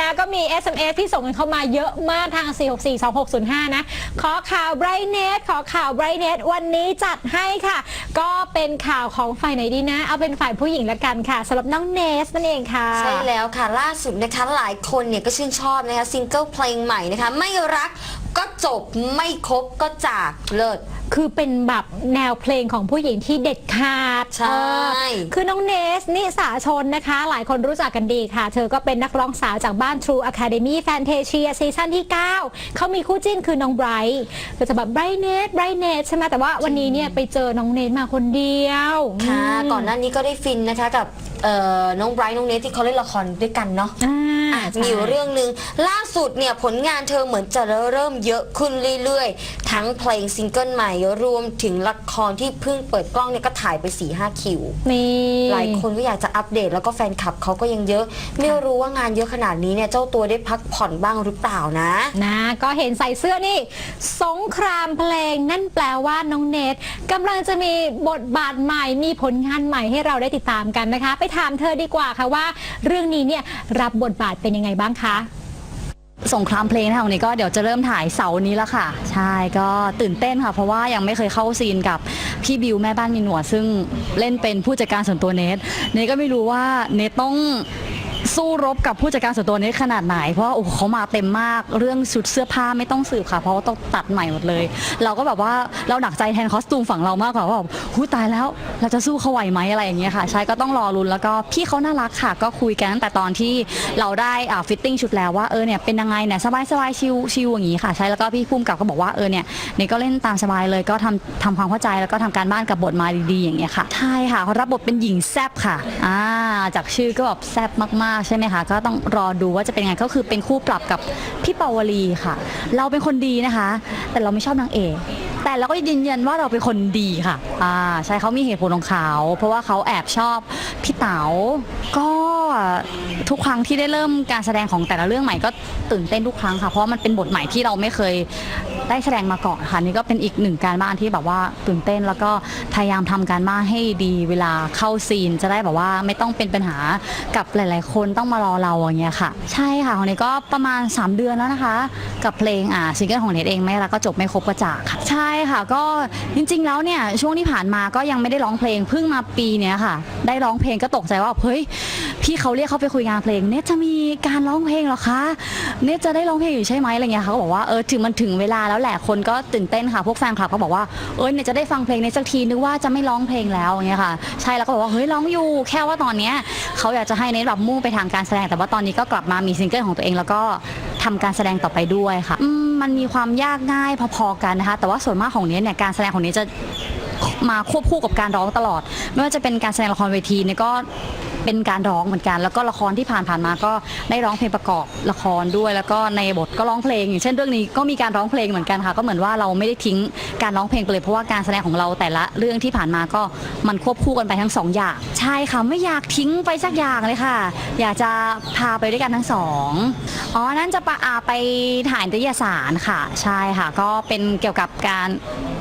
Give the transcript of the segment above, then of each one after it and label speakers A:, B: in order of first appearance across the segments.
A: นะ ก็มี SMS ที่ส่งกันเข้ามาเยอะมากทาง 4642605 นะ ขอข่าวไบร์เนสขอข่าวไบร์เนสวันนี้จัดให้ค่ะ ก็เป็นข่าวของฝ่ายไหนดีนะ เอาเป็นฝ่ายผู้หญิงละกันค่ะสำหรับน้องเนสนั่นเองค่ะ
B: ใช่แล้วค่ะ ล่าสุดนะคะหลายคนเนี่ยก็ชื่นชอบนะคะซิงเกิลเพลงใหม่นะคะ ไม่รักก็จบไม่คบก็จากเลิศ
A: คือเป็นแบบแนวเพลงของผู้หญิงที่เด็ดขาด
B: ใช่
A: เออคือน้องเนส นิสาชนนะคะ หลายคนรู้จักกันดีค่ะ เธอก็เป็นนักร้องสาวจากบ้าน True Academy Fantasia ซีซั่นที่ 9 เขามีคู่จิ้นคือน้องไบรท์ก็จะแบบไบรท์เนสไบรท์เนสใช่ไหมแต่ว่าวันนี้เนี่ยไปเจอน้องเนสมาคนเดียว
B: ค่ะ
A: อืม
B: ก่อนหน้านี้ก็ได้ฟินนะคะกับเอ่อน้องไบรท์น้องเนทที่เขาเล่นละครด้วยกันเนาะ
A: อ่า
B: อะ
A: ใช่
B: มีอยู่เรื่องหนึ่งล่าสุดเนี่ยผลงานเธอเหมือนจะเริ่มเยอะขึ้นเรื่อยๆ ทั้งเพลงซิงเกิลใหม่รวมถึงละครที่เพิ่งเปิดกล้องเนี่ยก็ถ่ายไป4ี่ห้าคิว
A: นี่
B: หลายคนก็อยากจะอัปเดตแล้วก็แฟนคลับเขาก็ยังเยอะ ไม่รู้ว่างานเยอะขนาดนี้เนี่ยเจ้าตัวได้พักผ่อนบ้างหรือเปล่านะ
A: นะก็เห็นใส่เสื้อนี่สงครามเพลงนั่นแปลว่าน้องเนทกำลังจะมีบทบาทใหม่มีผลงานใหม่ให้เราได้ติดตามกันนะคะ ไปถามเธอดีกว่าค่ะว่า เรื่องนี้เนี่ยรับบทบาทเป็นยังไงบ้างคะ
C: สงครามเพลงนะคะวันนี้ก็เดี๋ยวจะเริ่มถ่ายเสาร์นี้แล้วค่ะ ใช่ก็ตื่นเต้นค่ะ เพราะว่ายังไม่เคยเข้าซีนกับพี่บิวแม่บ้านมีหนวดซึ่งเล่นเป็นผู้จัดการส่วนตัวเนทเนทก็ไม่รู้ว่าเนทต้อง สู้รบกับผู้จัดการส่วนตัวเนทขนาดไหน เพราะว่าโอ้โหเขามาเต็มมากเรื่องชุดเสื้อผ้าไม่ต้องสืบค่ะ เพราะว่าต้องตัดใหม่หมดเลย เราก็แบบว่าเราหนักใจแทนคอสตูมฝั่งเรามากกว่าว่าแบบหูตายแล้วเราจะสู้เขาไหวไหมอะไรอย่างเงี้ยค่ะ ใช่ก็ต้องรอรุนแล้วก็พี่เขาน่ารักค่ะ ก็คุยกันตั้งแต่ตอนที่เราได้อ่าฟิตติ้งชุดแล้วว่าเออเนี่ยเป็นยังไงเนี่ยสบายสบายชิวชิวอย่างงี้ค่ะ ใช่แล้วก็พี่พุ่มกับก็บอกว่าเออเนี่ยเนี่ยก็เล่นตามสบายเลยก็ทำทำความเข้าใจแล้วก็ทำการบ้านกับบทมาดีๆอย่างเงี้ยค่ะใช่ค่ะเขารับบทเป็นหญิงแซบค่ะอ่าจากชื่อก็แบบแซบมากๆใช่ไหมคะ ก็ต้องรอดูว่าจะเป็นยังไงก็คือเป็นคู่ปรับกับพี่ปาวลีค่ะ เราเป็นคนดีนะคะ แต่เราไม่ชอบนางเอกแต่เราก็ยืนยันว่าเราเป็นคนดีค่ะอ่าใช่เขามีเหตุผลของเขาเพราะว่าเขาแอบชอบพี่เต๋าก็ ทุกครั้งที่ได้เริ่มการแสดงของแต่ละเรื่องใหม่ก็ตื่นเต้นทุกครั้งค่ะ เพราะมันเป็นบทใหม่ที่เราไม่เคยได้แสดงมาก่อนค่ะนี่ก็เป็นอีกหนึ่งการบ้านที่แบบว่าตื่นเต้นแล้วก็พยายามทำการบ้านให้ดีเวลาเข้าซีน จะได้แบบว่าไม่ต้องเป็นปัญหากับหลาย ๆ คนต้องมารอเราอย่างเงี้ยค่ะ ใช่ค่ะของนี้ก็ประมาณ 3 เดือนแล้วนะคะ กับเพลงอ่าซิงเกิลของเนทเองไม่รักก็จบไม่ครบก็จากค่ะใช่ค่ะก็จริง ๆ แล้วเนี่ยช่วงที่ผ่านมาก็ยังไม่ได้ร้องเพลงเพิ่งมาปีเนี้ยค่ะ ได้ร้องเพลงก็ตกใจว่าเฮ้ยพี่เขาเรียกเขาไปคุยงานเพลง เนทจะมีการร้องเพลงเหรอคะ เนทจะได้ร้องเพลงอยู่ใช่ไหมอะไรเงี้ยเขาก็บอกว่าเออถึงมันถึงเวลาแล้วแหละคนก็ตื่นเต้นค่ะพวกแฟนคลับก็บอกว่าเออเนี่ยจะได้ฟังเพลงในสักทีนึกว่าจะไม่ร้องเพลงแล้วอย่างเงี้ยค่ะ ใช่แล้วก็บอกว่าเฮ้ยร้องอยู่แค่ว่าตอนเนี้ยเขาอยากจะให้เนทแบบมุ่งไปทางการแสดง แต่ว่าตอนนี้ก็กลับมามีซิงเกิลของตัวเองแล้วก็ทำการแสดงต่อไปด้วยค่ะอืมมันมีความยากง่ายพอๆกันนะคะ แต่ว่าส่วนมากของเนทเนี่ยการแสดงของเนทจะมาควบคู่กับการร้องตลอด ไม่ว่าจะเป็นการแสดงละครเวทีเนี่ยก็ เป็นการร้องเหมือนกัน แล้วก็ละครที่ผ่านผ่านๆมาก็ได้ร้องเพลงประกอบละครด้วย แล้วก็ในบทก็ร้องเพลง อย่างเช่นเรื่องนี้ก็มีการร้องเพลงเหมือนกันค่ะ ก็เหมือนว่าเราไม่ได้ทิ้งการร้องเพลงไปเลยเพราะว่าการแสดงของเราแต่ละเรื่องที่ผ่านมาก็มันควบคู่กันไปทั้งสองอย่าง ใช่ค่ะไม่อยากทิ้งไปสักอย่างเลยค่ะ อยากจะพาไปด้วยกันทั้งสองอ๋อนั่นจะปะอาไปถ่ายนิตยสารค่ะ ใช่ค่ะ ก็เป็นเกี่ยวกับการ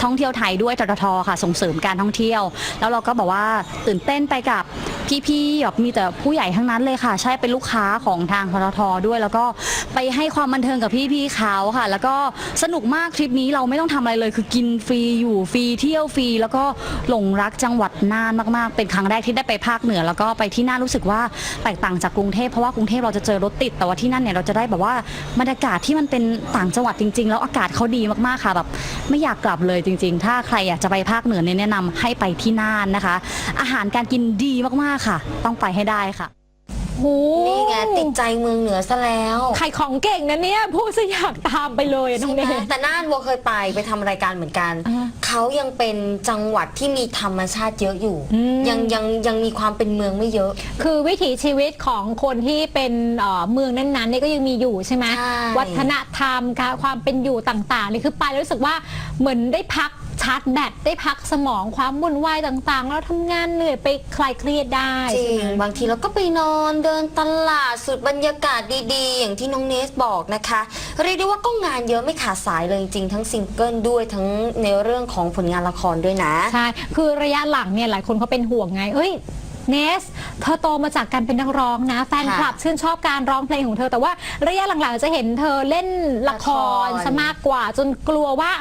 C: ท่องเที่ยวไทยด้วยทททค่ะ ส่งเสริมการท่องเที่ยว แล้วเราก็บอกว่าตื่นเต้นไปกับพี่ๆแบบมีแต่ผู้ใหญ่ทั้งนั้นเลยค่ะ ใช่เป็นลูกค้าของทางทททด้วย แล้วก็ไปให้ความบันเทิงกับพี่ๆเขาค่ะ แล้วก็สนุกมากทริปนี้เราไม่ต้องทำอะไรเลย คือกินฟรีอยู่ฟรีเที่ยวฟรี แล้วก็หลงรักจังหวัดน่านมากๆ เป็นครั้งแรกที่ได้ไปภาคเหนือ แล้วก็ไปที่น่านรู้สึกว่าแตกต่างจากกรุงเทพเพราะว่ากรุงเทพเราจะเจอรถติดแต่ว่าที่นั่นเนี่ยเราจะได้แบบว่าบรรยากาศที่มันเป็นต่างจังหวัดจริง ๆ แล้วอากาศเขาดีมากๆค่ะแบบไม่อยากกลับเลยจริง ๆ ถ้าใครอยากจะไปภาคเหนือเนี่ยแนะนำให้ไปที่น่านนะคะ อาหารการกินดีมากๆค่ะ ต้องไปให้ได้ค่ะ
A: โห
B: นี่ไงติดใจเมืองเหนือซะแล้ว
A: ขายของเก่งนะเนี่ยพูดซะอยากตามไปเลยอะน้องเน
B: ใช่ไหม
A: ท
B: แต่น่านบัวเคยไปไปทำรายการเหมือนกัน
A: อ่า
B: เขายังเป็นจังหวัดที่มีธรรมชาติเยอะอยู่
A: อืม
B: ยังยังยังมีความเป็นเมืองไม่เยอะ
A: คือวิถีชีวิตของคนที่เป็นเอ่อเมืองนั้นๆเนี่ยก็ยังมีอยู่ใช่ไหม
B: ใช่
A: วัฒนธรรมการความเป็นอยู่ต่างๆนี่คือไปแล้วรู้สึกว่าเหมือนได้พัก ชาร์จแบตได้พักสมองความวุ่นวายต่างๆ แล้วทำงานเหนื่อยไปคลายเครียดได้
B: จริ
A: ใช่
B: ง
A: ไหม
B: บางทีเราก็ไปนอนเดินตลาดสุดบรรยากาศดีๆ อย่างที่น้องเนสบอกนะคะ เรียกได้ว่าก็งานเยอะไม่ขาดสายเลยจริงๆทั้งซิงเกิลด้วยทั้งในเรื่องของผลงานละครด้วยนะ
A: ใช่ คือระยะหลังเนี่ยหลายคนเขาเป็นห่วงไง เอ้ย เนส เธอโตมาจากการเป็นนักร้องนะ แฟนคลับ
B: ค่ะ
A: ชื่นชอบการร้องเพลงของเธอ แต่ว่าระยะหลังๆจะเห็นเธอเล่นละคร
B: ละคร
A: ซะมากกว่าจนกลัวว่า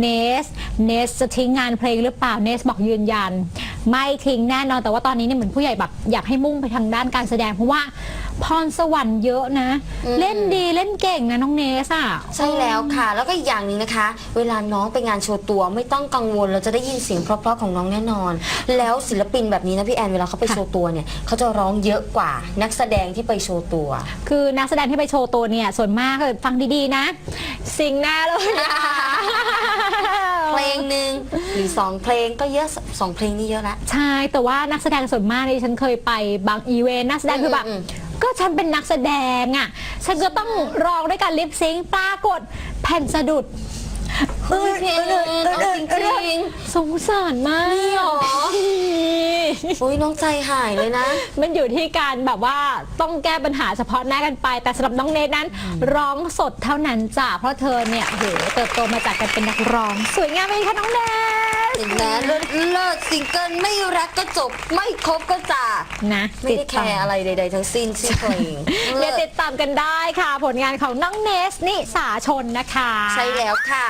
A: เนส เนสจะทิ้งงานเพลงหรือเปล่า เนสบอกยืนยัน ไม่ทิ้งแน่นอน แต่ว่าตอนนี้เนี่ยเหมือนผู้ใหญ่แบบอยากให้มุ่งไปทางด้านการแสดงเพราะว่า พรสวรรค์เยอะนะเล่นดีเล่นเก่งนะน้องเนสอะ
B: ใช่แล้วค่ะ แล้วก็อีกอย่างหนึ่งนะคะ เวลาน้องไปงานโชว์ตัวไม่ต้องกังวล เราจะได้ยินเสียงเพราะๆของน้องแน่นอน แล้วศิลปินแบบนี้นะพี่แอนเวลาเขาไป
A: ค่ะ
B: โชว์ตัวเนี่ยเขาจะร้องเยอะกว่านักแสดงที่ไปโชว์ตัว
A: คือนักแสดงที่ไปโชว์ตัวเนี่ย ส่วนมากเลยฟังดีๆนะ สิงแน่เลย
B: เพลงหนึ่งหรือสองเพลงก็เยอะสองเพลงนี่เยอะละ
A: ใช่ แต่ว่านักแสดงส่วนมากนี่ฉันเคยไปบางอีเวนต์นักแสดงคือแบบ
B: อืม
A: ก็ฉันเป็นนักแสดงอะ ฉันก็ต้องร้องด้วยการลิปซิงค์ปรากฏแผ่นสะดุด
B: เฮ้ยเพลงเอาจริง
A: สงสารมาก
B: นี่หรอๆอุ้ยน้องใจหายเลยนะ
A: มันอยู่ที่การแบบว่าต้องแก้ปัญหาเฉพาะหน้ากันไป แต่สำหรับน้องเนทนั้น ร้องสดเท่านั้นจ้ะเพราะเธอเนี่ยโอ้โหเติบโตมาจากการเป็นนักร้อง สวยงามเลยค่ะน้องเนท
B: เห็นไหมเลิศเลิศซิงเกิลไม่รักก็จบ ไม่คบก็จาก
A: นะ
B: ไม่ได้แคร์อะไรใด ๆ ทั้งสิ้นชื่อเพลง
A: เดี๋ยว
B: เลิ
A: ติ
B: ศ
A: ดตามกันได้ค่ะ ผลงานของน้องเนสนิสาชนนะคะ
B: ใช่แล้วค่ะ